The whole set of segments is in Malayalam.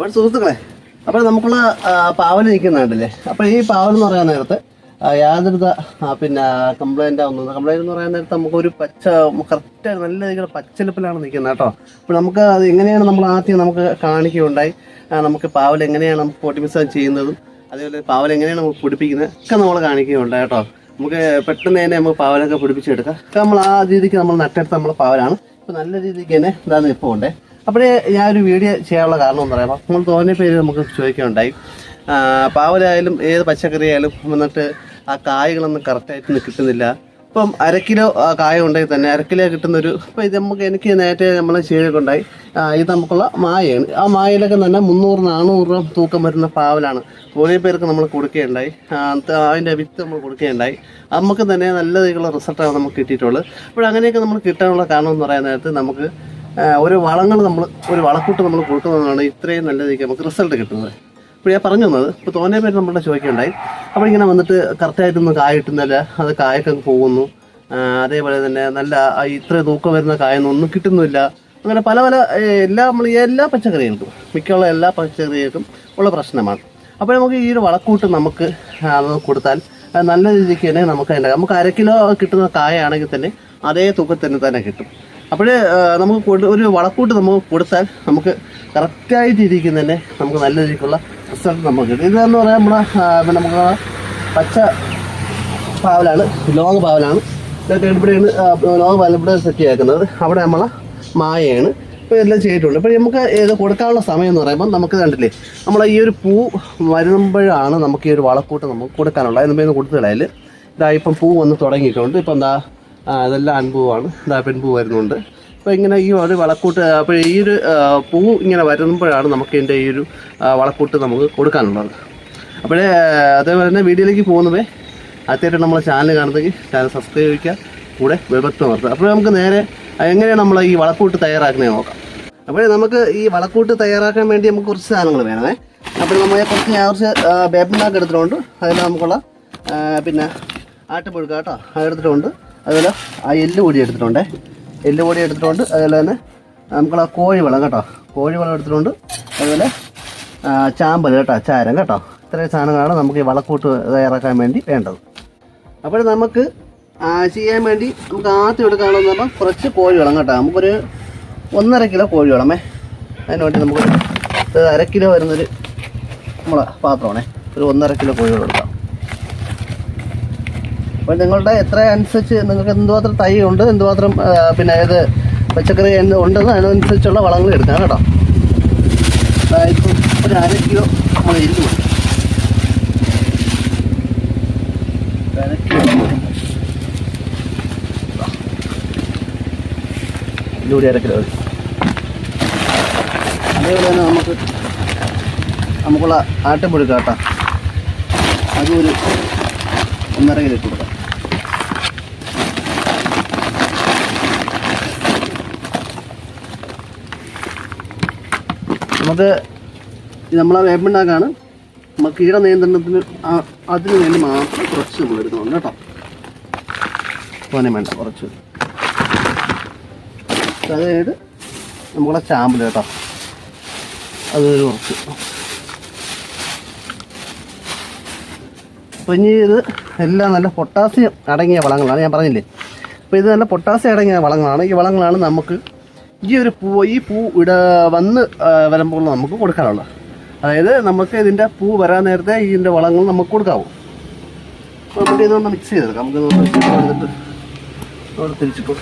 അപ്പോൾ സുഹൃത്തുക്കളെ അപ്പോൾ നമുക്കുള്ള പാവൽ നിൽക്കുന്നുണ്ടല്ലേ അപ്പോൾ ഈ പാവൽ എന്ന് പറയാൻ നേരത്തെ യാതൊരു പിന്നെ കംപ്ലൈന്റ് ആവുന്നത് കംപ്ലൈന്റ് എന്ന് പറയാൻ നേരത്തെ നമുക്കൊരു പച്ച കറക്റ്റ് നല്ല രീതിയിൽ പച്ചലിപ്പിലാണ് നിൽക്കുന്നത് കേട്ടോ. അപ്പോൾ നമുക്ക് അത് എങ്ങനെയാണ് നമ്മൾ ആദ്യം നമുക്ക് കാണിക്കുകയുണ്ടായി? നമുക്ക് പാവൽ എങ്ങനെയാണ് നമുക്ക് പൊട്ടിമിസ് ചെയ്യുന്നതും അതേപോലെ പാവൽ എങ്ങനെയാണ് നമുക്ക് പിടിപ്പിക്കുന്നത് ഒക്കെ നമ്മൾ കാണിക്കുകയുണ്ടായി കേട്ടോ. നമുക്ക് പെട്ടെന്ന് തന്നെ നമുക്ക് പാവലൊക്കെ പിടിപ്പിച്ചെടുക്കാം. നമ്മൾ ആ രീതിക്ക് നമ്മൾ നട്ടെടുത്ത് നമ്മൾ പാവലാണ്. ഇപ്പോൾ നല്ല രീതിക്ക് തന്നെ ഇതാണ് ഇപ്പോൾ ഉണ്ടേ അപ്പോഴേ ഞാൻ ഒരു വീഡിയോ ചെയ്യാനുള്ള കാരണം എന്ന് പറയാം. നമ്മൾ തോന്നിയ പേര് നമുക്ക് ചോദിക്കുകയുണ്ടായി പാവലായാലും ഏത് പച്ചക്കറി ആയാലും വന്നിട്ട് ആ കായകളൊന്നും കറക്റ്റായിട്ട് കിട്ടുന്നില്ല. ഇപ്പം അര കിലോ കായ ഉണ്ടെങ്കിൽ തന്നെ അര കിലോ കിട്ടുന്നൊരു ഇപ്പം ഇത് നമുക്ക് എനിക്ക് നേരത്തെ നമ്മൾ ചെയ്തിട്ടുണ്ടായി ഇത് നമുക്കുള്ള മായയാണ്. ആ മായയിലൊക്കെ തന്നെ മുന്നൂറ് നാനൂറ് രൂപ തൂക്കം വരുന്ന പാവലാണ്. കുറേ പേർക്ക് നമ്മൾ കൊടുക്കുകയുണ്ടായി. അതിന്റെ വിത്ത് നമ്മൾ കൊടുക്കുകയുണ്ടായി. നമുക്ക് തന്നെ നല്ല രീതിയിലുള്ള റിസൾട്ടാണ് നമുക്ക് കിട്ടിയിട്ടുള്ളത്. അപ്പോൾ അങ്ങനെയൊക്കെ നമ്മൾ കിട്ടാനുള്ള കാരണം എന്ന് പറയുന്ന നേരത്ത് നമുക്ക് ഒരു വളങ്ങൾ നമ്മൾ ഒരു വളക്കൂട്ട് നമ്മൾ കൊടുക്കുന്നതാണ് ഇത്രയും നല്ല രീതിക്ക് നമുക്ക് റിസൾട്ട് കിട്ടുന്നത്. ഇപ്പോൾ ഞാൻ പറഞ്ഞു തന്നത് ഇപ്പോൾ തോനെ പേര് നമ്മളുടെ ചോദിക്കുകയുണ്ടായി. അപ്പോൾ ഇങ്ങനെ വന്നിട്ട് കറക്റ്റായിട്ടൊന്നും കായ കിട്ടുന്നില്ല അത് കായൊക്കെ പോകുന്നു. അതേപോലെ തന്നെ നല്ല ഇത്ര തൂക്കം വരുന്ന കായൊന്നും കിട്ടുന്നില്ല. അങ്ങനെ പല പല എല്ലാ നമ്മൾ എല്ലാ പച്ചക്കറികൾക്കും മിക്കുള്ള എല്ലാ പച്ചക്കറികൾക്കും ഉള്ള പ്രശ്നമാണ്. അപ്പോൾ നമുക്ക് ഈ ഒരു വളക്കൂട്ട് നമുക്ക് കൊടുത്താൽ നല്ല രീതിക്ക് തന്നെ നമുക്ക് അതിന്റെ നമുക്ക് അര കിലോ കിട്ടുന്ന കായ ആണെങ്കിൽ തന്നെ അതേ തൂക്കത്തിന് തന്നെ കിട്ടും. അപ്പോൾ നമുക്ക് കൊടു- ഒരു വളക്കൂട്ട് നമുക്ക് കൊടുത്താൽ നമുക്ക് കറക്റ്റായിട്ട് ഇരിക്കുന്ന തന്നെ നമുക്ക് നല്ല രീതിക്കുള്ള റിസൾട്ട് നമുക്ക് കിട്ടും. ഇതെന്ന് പറയാൻ നമ്മുടെ നമുക്ക് പച്ച പാവലാണ് ലോങ് പാവലാണ്. ഇവിടെയാണ് ലോങ് പാവൽ ഇവിടെ സെറ്റ് ചെയ്യാക്കുന്നത് അവിടെ നമ്മളെ മായയാണ്. ഇപ്പോൾ എല്ലാം ചെയ്തിട്ടുണ്ട്. ഇപ്പോൾ നമുക്ക് ഇത് കൊടുക്കാനുള്ള സമയം എന്ന് പറയുമ്പോൾ നമുക്ക് കണ്ടില്ലേ നമ്മൾ ഈ ഒരു പൂ വരുമ്പോഴാണ് നമുക്ക് ഈ ഒരു വളക്കൂട്ട് നമുക്ക് കൊടുക്കാനുള്ളത്. അതിന് മുമ്പേ കൊടുത്തു കളയൽ ഇതാ ഇപ്പം പൂ വന്ന് തുടങ്ങിയിട്ടുണ്ട്. ഇപ്പം എന്താ ആ, ഇതെല്ലാം അൻപൂവാണ്. ഇതാ പെൺപൂ വരുന്നുണ്ട്. അപ്പോൾ ഇങ്ങനെ ഈ ഒരു വളക്കൂട്ട് അപ്പോൾ ഈ ഒരു പൂ ഇങ്ങനെ വരുമ്പോഴാണ് നമുക്ക് ഇതിന്റെ ഈ ഒരു വളക്കൂട്ട് നമുക്ക് കൊടുക്കാനുള്ളത്. അപ്പോഴേ അതേപോലെ തന്നെ വീഡിയോയിലേക്ക് പോകുന്നവേ ആദ്യമായിട്ട് നമ്മളെ ചാനൽ കാണുന്നെങ്കിൽ ചാനൽ സബ്സ്ക്രൈബ് ചെയ്യുക കൂടെ വിപത്ത് നിർത്തുക അപ്പോൾ നമുക്ക് നേരെ എങ്ങനെയാണ് നമ്മൾ ഈ വളക്കൂട്ട് തയ്യാറാക്കുന്നത് നോക്കാം. അപ്പോൾ നമുക്ക് ഈ വളക്കൂട്ട് തയ്യാറാക്കാൻ വേണ്ടി നമുക്ക് കുറച്ച് സാധനങ്ങൾ വേണമേ. അപ്പോൾ നമ്മൾ കുറച്ച് ഞാൻ കുറച്ച് ബേബിനാക്ക് എടുത്തിട്ടുണ്ട്. അതിൽ നമുക്കുള്ള പിന്നെ ആട്ടുപൊഴുക്കാട്ടോ അതെടുത്തിട്ടുണ്ട് അതുപോലെ ആ എല്ല് പൊടി എടുത്തിട്ടുണ്ട്. എല്ല് പൊടി എടുത്തിട്ടുണ്ട്. അതുപോലെ തന്നെ നമുക്കുള്ള കോഴിവളം കേട്ടോ. കോഴിവളം എടുത്തിട്ടുണ്ട്. അതുപോലെ ചാമ്പൽ കേട്ടോ ചാരം കേട്ടോ. ഇത്രയും സാധനങ്ങളാണ് നമുക്ക് ഈ വളക്കൂട്ട് തയ്യാറാക്കാൻ വേണ്ടി വേണ്ടത്. അപ്പോൾ നമുക്ക് ചെയ്യാൻ വേണ്ടി നമുക്ക് ആദ്യം എടുക്കാനുള്ളത് പറഞ്ഞാൽ കുറച്ച് കോഴിവളം കേട്ടോ. നമുക്കൊരു ഒന്നര കിലോ കോഴിവളമേ. അതിന് വേണ്ടി നമുക്ക് അര കിലോ വരുന്നൊരു നമ്മളെ പാത്രമാണേ. ഒരു ഒന്നര കിലോ കോഴിവളം എടുക്കാം. അപ്പോൾ നിങ്ങളുടെ എത്ര അനുസരിച്ച് നിങ്ങൾക്ക് എന്തുമാത്രം തൈ ഉണ്ട് എന്തുമാത്രം പിന്നെ ഏത് പച്ചക്കറി എന്ത് ഉണ്ടെന്ന് അതിനനുസരിച്ചുള്ള വളങ്ങൾ എടുക്കാം കേട്ടോ. ഒരു അര കിലോ നമ്മൾ എല്ല് കൊടുക്കും. അര കിലോ. അതേപോലെ തന്നെ നമുക്ക് നമുക്കുള്ള ആട്ടുപുഴുക്ക കേട്ടോ. അതും ഒരു ഒന്നര കിലോ കൊടുക്കാം. നമുക്ക് നമ്മളെ വേപ്പുണ്ടാക്കാണ് നമ്മൾ കീട നിയന്ത്രണത്തിന് ആ- അതിന് വേണ്ടി മാത്രം കുറച്ച് നമ്മൾ എടുക്കുന്നുണ്ട് കേട്ടോ തോനെ വേണ്ട കുറച്ച്. അതായത് നമ്മളെ ചാമ്പൽ കേട്ടോ. അത് കുറച്ച്. അപ്പോൾ ഇനി ഇത് എല്ലാം നല്ല പൊട്ടാസ്യം അടങ്ങിയ വളങ്ങളാണ് ഞാൻ പറഞ്ഞില്ലേ. അപ്പോൾ ഇത് നല്ല പൊട്ടാസ്യം അടങ്ങിയ വളങ്ങളാണ്. ഈ വളങ്ങളാണ് നമുക്ക് ഈ ഒരു പൂ ഈ പൂ ഇട വന്ന് വരുമ്പോൾ നമുക്ക് കൊടുക്കാനുള്ളത്. അതായത് നമുക്ക് ഇതിന്റെ പൂ വരാൻ നേരത്തെ ഇതിന്റെ വളങ്ങൾ നമുക്ക് കൊടുക്കാവൂ. നമുക്ക് ഇതൊന്ന് മിക്സ് ചെയ്തെടുക്കാം. നമുക്ക് ഇതൊന്ന് അവിടെ തിരിച്ചിട്ടു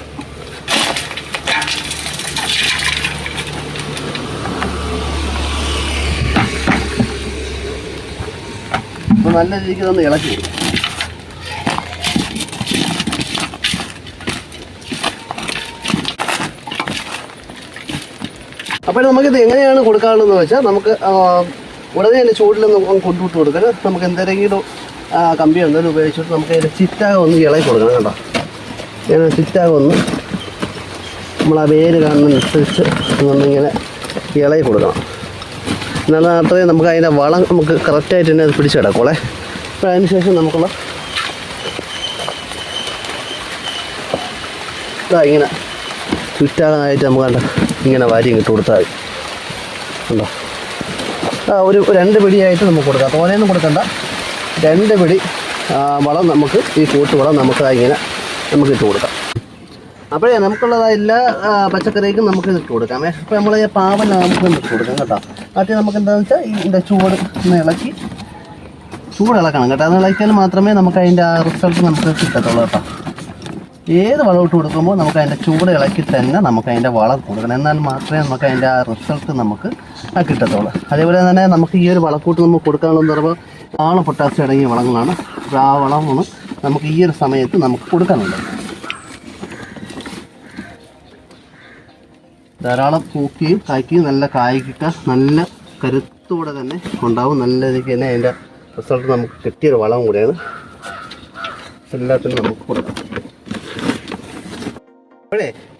അപ്പോൾ നല്ല രീതിക്ക് ഇതൊന്ന് ഇളക്കി കൊടുക്കും. അപ്പോൾ നമുക്കിത് എങ്ങനെയാണ് കൊടുക്കാനുള്ളതെന്ന് വെച്ചാൽ നമുക്ക് ഉടനെ തന്നെ ചൂടിലൊന്നും കൊണ്ടുവിട്ട് കൊടുക്കരുത് നമുക്ക് എന്തെങ്കിലും കമ്പി എന്തെങ്കിലും ഉപയോഗിച്ചിട്ട് നമുക്ക് അതിന്റെ ചിറ്റാക ഒന്ന് ഇളകി കൊടുക്കണം കേട്ടോ. ഇങ്ങനെ ചിറ്റാക ഒന്ന് നമ്മൾ ആ വേര് കാണുന്നതനുസരിച്ച് ഒന്നിങ്ങനെ ഇളകി കൊടുക്കണം. എന്നാൽ മാത്രമേ നമുക്ക് അതിന്റെ വളം നമുക്ക് കറക്റ്റായിട്ട് തന്നെ അത് പിടിച്ചെടുക്കോളെ. അപ്പോൾ അതിന് ശേഷം നമുക്കുള്ള ഇതാ ഇങ്ങനെ ചുറ്റാകാനായിട്ട് നമുക്ക് കണ്ട. ഇങ്ങനെ വാരി ഇങ്ങോട്ട് കൊടുത്താൽ മതി ഉണ്ടോ? ആ, ഒരു രണ്ട് പിടിയായിട്ട് നമുക്ക് കൊടുക്കാം. തോനെയൊന്നും കൊടുക്കണ്ട. രണ്ട് പിടി വളം നമുക്ക് ഈ കൂട്ടുവളം നമുക്ക് ഇങ്ങനെ നമുക്ക് ഇട്ട് കൊടുക്കാം. അപ്പോഴേ നമുക്കുള്ളത് എല്ലാ പച്ചക്കറിക്കും നമുക്ക് ഇട്ട് കൊടുക്കാം. അപ്പോൾ നമ്മൾ ഈ പാവൽ നമുക്ക് ഇട്ട് കൊടുക്കാം കേട്ടോ. ആദ്യം നമുക്ക് എന്താണെന്ന് വെച്ചാൽ ഇതിന്റെ ചൂട് ഒന്ന് ഇളക്കി ചൂട് ഇളക്കണം കേട്ടോ. അത് ഇളക്കിയാൽ മാത്രമേ നമുക്ക് അതിന്റെ ആ റിസൾട്ട് നമുക്ക് കിട്ടത്തുള്ളൂ കേട്ടോ. ഏത് വളം ഇട്ട് കൊടുക്കുമ്പോൾ നമുക്ക് അതിന്റെ ചൂട് ഇളക്കി തന്നെ നമുക്ക് അതിന്റെ വളം കൊടുക്കണം. എന്നാൽ മാത്രമേ നമുക്ക് അതിന്റെ ആ റിസൾട്ട് നമുക്ക് ആ കിട്ടത്തുള്ളൂ. അതേപോലെ തന്നെ നമുക്ക് ഈ ഒരു വളക്കൂട്ട് നമുക്ക് കൊടുക്കാനുള്ള പറയുമ്പോൾ ആൾ പൊട്ടാസ്യം അടങ്ങിയ വളങ്ങളാണ്. ആ വളമാണ് നമുക്ക് ഈ ഒരു സമയത്ത് നമുക്ക് കൊടുക്കാനുള്ളത് ധാരാളം പൂക്കിയും കായ്ക്കുകയും നല്ല കായ്ക്കുക നല്ല കരുത്തോടെ തന്നെ ഉണ്ടാവും. നല്ല രീതിക്ക് തന്നെ അതിന്റെ റിസൾട്ട് നമുക്ക് കിട്ടിയൊരു വളം കൂടിയാണ്. എല്ലാത്തിനും നമുക്ക് കൊടുക്കാം.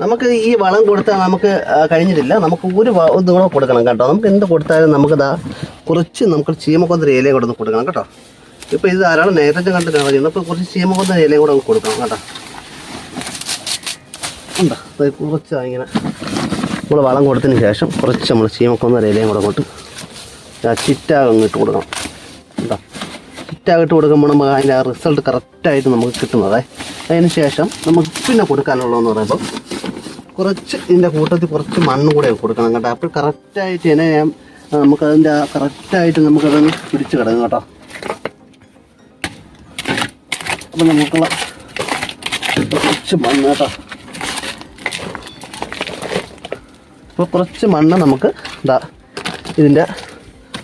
നമുക്ക് ഈ വളം കൊടുത്താൽ നമുക്ക് കഴിഞ്ഞിട്ടില്ല. നമുക്ക് ഒരു ഇതുകൂടെ ഇതും കൂടെ കൊടുക്കണം കേട്ടോ. നമുക്ക് എന്ത് കൊടുത്താലും നമുക്ക് ദാ കുറച്ച് നമുക്ക് ചീമക്കൊന്നര ഇലയും കൂടെ കൊടുക്കണം കേട്ടോ. ഇപ്പോൾ ഇത് ധാരാളം നേരത്തെ കണ്ടിട്ടാണ് ചെയ്യുന്നത്. അപ്പോൾ കുറച്ച് ചീമക്കൊന്നര ഇലയും കൂടെ കൊടുക്കണം കേട്ടോ. ഉണ്ടോ? കുറച്ച് ഇങ്ങനെ നമ്മൾ വളം കൊടുത്തതിന് ശേഷം കുറച്ച് നമ്മൾ ചീമക്കൊന്നര ഇലയും കൂടെ കൊണ്ട് അങ്ങ് ഇട്ട് കൊടുക്കണം. കേട്ടോ ചിറ്റാകിട്ട് കൊടുക്കുമ്പോൾ നമുക്ക് അതിന്റെ റിസൾട്ട് കറക്റ്റായിട്ട് നമുക്ക് കിട്ടുന്നതേ. അതിന് ശേഷം നമുക്ക് പിന്നെ കൊടുക്കാനുള്ളതെന്ന് പറയുമ്പോൾ കുറച്ച് ഇതിന്റെ കൂട്ടത്തിൽ കുറച്ച് മണ്ണ് കൂടെ കൊടുക്കണം കേട്ടോ. അപ്പോൾ കറക്റ്റായിട്ട് തന്നെ ഞാൻ നമുക്കതിന്റെ കറക്റ്റായിട്ട് നമുക്കതൊന്ന് പിടിച്ച് കിടക്കും കേട്ടോ. അപ്പം നമുക്കുള്ള കുറച്ച് മണ്ണ് കേട്ടോ. അപ്പോൾ കുറച്ച് മണ്ണ് നമുക്ക് ഇതാ ഇതിന്റെ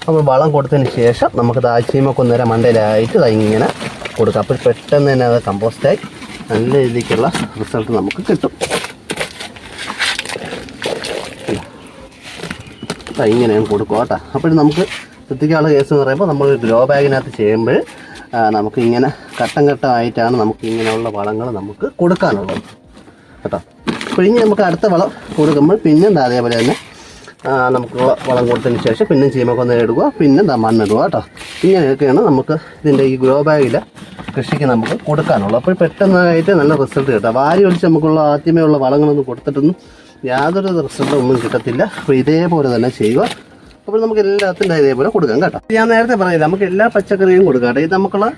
നമ്മൾ വളം കൊടുത്തതിന് ശേഷം നമുക്ക് താഴ്ചയുമൊക്കെ മണ്ടയിലായിട്ട് ഇതാ ഇങ്ങനെ കൊടുക്കാം. അപ്പോൾ പെട്ടെന്ന് തന്നെ അത് കമ്പോസ്റ്റായി നല്ല രീതിക്കുള്ള റിസൾട്ട് നമുക്ക് കിട്ടും. ഇങ്ങനെ കൊടുക്കും കേട്ടോ. അപ്പോൾ നമുക്ക് കൃത്യമുള്ള കേസ് എന്ന് പറയുമ്പോൾ നമ്മൾ ഗ്രോ ബാഗിനകത്ത് ചെയ്യുമ്പോൾ നമുക്ക് ഇങ്ങനെ ഘട്ടം ഘട്ടമായിട്ടാണ് നമുക്ക് ഇങ്ങനെയുള്ള വളങ്ങൾ നമുക്ക് കൊടുക്കാനുള്ളത്. കേട്ടോ. അപ്പോൾ ഇനി നമുക്ക് അടുത്ത വളം കൊടുക്കുമ്പോൾ പിന്നെ എന്താ അതേപോലെ തന്നെ നമുക്ക് വളം കൊടുത്തതിന് ശേഷം പിന്നെ ചീമക്കൊന്ന് ഇടുക പിന്നെ എന്താ മണ്ണിടുക കേട്ടോ. ഇങ്ങനെയൊക്കെയാണ് നമുക്ക് ഇതിന്റെ ഈ ഗ്രോ ബാഗിൽ കൃഷിക്ക് നമുക്ക് കൊടുക്കാനുള്ളത്. അപ്പോൾ പെട്ടെന്നായിട്ട് നല്ല റിസൾട്ട് കിട്ടും. വാരി ഒഴിച്ച് നമുക്കുള്ള ആദ്യമേ ഉള്ള വളങ്ങളൊന്നും കൊടുത്തിട്ടൊന്നും യാതൊരു റിസൾട്ടും ഒന്നും കിട്ടത്തില്ല. അപ്പോൾ ഇതേപോലെ തന്നെ ചെയ്യുക. അപ്പോൾ നമുക്ക് എല്ലാത്തിന്റെ ഇതേപോലെ കൊടുക്കാം കേട്ടോ. ഞാൻ നേരത്തെ പറഞ്ഞില്ല നമുക്ക് എല്ലാ പച്ചക്കറിയും കൊടുക്കാം കേട്ടോ. ഇത് നമുക്കുള്ള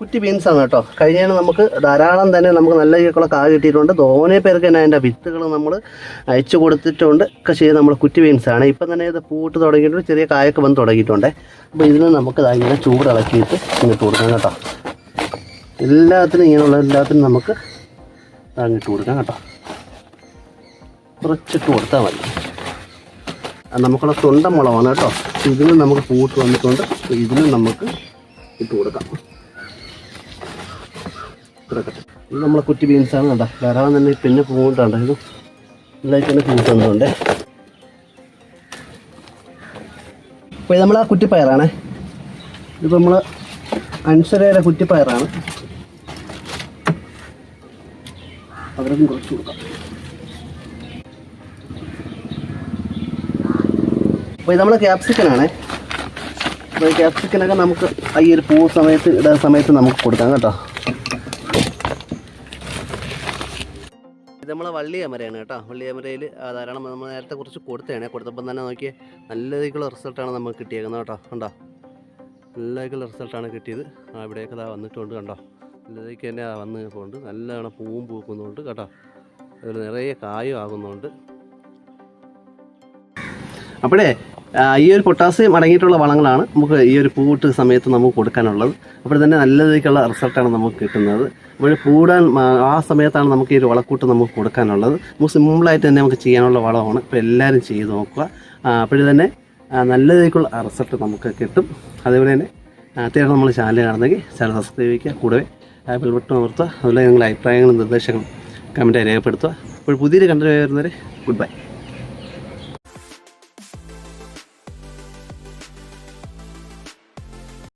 കുറ്റി ബീൻസ് ആണ് കേട്ടോ. കഴിഞ്ഞാൽ നമുക്ക് ധാരാളം തന്നെ നമുക്ക് നല്ല രീതിക്കുള്ള കാ കിട്ടിയിട്ടുണ്ട്. തോനെ പേർക്ക് തന്നെ അതിന്റെ വിത്തുകൾ നമ്മൾ അയച്ചു കൊടുത്തിട്ടുണ്ട്. ഒക്കെ ചെയ്ത് നമ്മൾ കുറ്റി ബീൻസ് ആണ്. ഇപ്പം തന്നെ ഇത് പൂട്ട് തുടങ്ങിയിട്ട് ചെറിയ കായൊക്കെ വന്ന് തുടങ്ങിയിട്ടുണ്ട്. അപ്പോൾ ഇതിന് നമുക്ക് ഇങ്ങനെ ഇങ്ങനെ ചൂടിളക്കിയിട്ട് ഇങ്ങോട്ട് കൊടുക്കാം കേട്ടോ. എല്ലാത്തിനും ഇങ്ങനെയുള്ള എല്ലാത്തിനും നമുക്ക് ഇട്ട് കൊടുക്കാം കേട്ടോ. കുറച്ചിട്ട് കൊടുത്താൽ മതി. നമുക്കുള്ള തൊണ്ട മുളകാണ് കേട്ടോ ഇതിനും നമുക്ക് പൂട്ട് വന്നിട്ടുണ്ട്. ഇതിനും നമുക്ക് ഇട്ട് കൊടുക്കാം. ഇത് നമ്മളെ കുറ്റി ബീൻസാണ് കണ്ട. ധാരാളം തന്നെ പിന്നെ പൂട്ടാണ്ട് ഇത് ഇതിലേക്ക് തന്നെ പൂട്ട് വന്നിട്ടുണ്ട്. അപ്പോൾ ഇത് നമ്മൾ ആ കുറ്റിപ്പയറാണ്. ഇത് നമ്മൾ അൻസരയുടെ കുറ്റിപ്പയറാണ്. അവരൊന്നും കുറച്ച് കൊടുക്കാം. അപ്പോൾ ഇത് നമ്മൾ ക്യാപ്സിക്കനാണേ അപ്പോൾ ഈ ക്യാപ്സിക്കനൊക്കെ നമുക്ക് ഈ ഒരു പൂ സമയത്ത് ഇടാൻ സമയത്ത് നമുക്ക് കൊടുക്കാം കേട്ടോ. ഇത് നമ്മളെ വള്ളിയമരയാണ് കേട്ടോ. വള്ളിയമരയിൽ ധാരാളം നമ്മൾ നേരത്തെ കുറച്ച് കൊടുത്തതാണ്. കൊടുത്തപ്പം തന്നെ നോക്കിയേ നല്ല രീതിക്കുള്ള റിസൾട്ടാണ് നമുക്ക് കിട്ടിയേക്കുന്നത് കേട്ടോ. കണ്ടോ? നല്ല രീതിക്കുള്ള റിസൾട്ടാണ് കിട്ടിയത്. ഇവിടെയൊക്കെ ഇതാ വന്നിട്ടുണ്ട് കണ്ടോ? നല്ല രീതിക്ക് തന്നെ വന്ന് പോകുന്നുണ്ട്. നല്ലതാണ് പൂവും പൂക്കുന്നുണ്ട് കേട്ടോ. അതിൽ നിറയെ കായും ആകുന്നുണ്ട്. അപ്പോഴേ ഈ ഒരു പൊട്ടാസ്യം അടങ്ങിയിട്ടുള്ള വളങ്ങളാണ് നമുക്ക് ഈ ഒരു പൂവിട്ട് സമയത്ത് നമുക്ക് കൊടുക്കാനുള്ളത്. അപ്പോൾ തന്നെ നല്ല രീതിക്കുള്ള റിസൾട്ടാണ് നമുക്ക് കിട്ടുന്നത്. അപ്പോൾ പൂടാൻ ആ, സമയത്താണ് നമുക്ക് ഈ ഒരു വളക്കൂട്ട് നമുക്ക് കൊടുക്കാനുള്ളത്. നമുക്ക് സിമ്പിളായിട്ട് തന്നെ നമുക്ക് ചെയ്യാനുള്ള വളമാണ്. അപ്പോൾ എല്ലാവരും ചെയ്ത് നോക്കുക. അപ്പോൾ തന്നെ നല്ല രീതിക്കുള്ള റിസൾട്ട് നമുക്ക് കിട്ടും. അതേപോലെ തന്നെ അത്യാവശ്യം നമ്മൾ ചാനൽ കാണുന്നെങ്കിൽ ചാനൽ സബ്സ്ക്രൈബ് ചെയ്യുക. കൂടെ ബെൽ ബട്ടൺ അമർത്തുക. അതുപോലെ നിങ്ങളുടെ അഭിപ്രായങ്ങളും നിർദ്ദേശങ്ങളും കമന്റായി രേഖപ്പെടുത്തുക. അപ്പോൾ പുതിയൊരു കണ്ടു വരുന്നവരെ ഗുഡ് ബൈ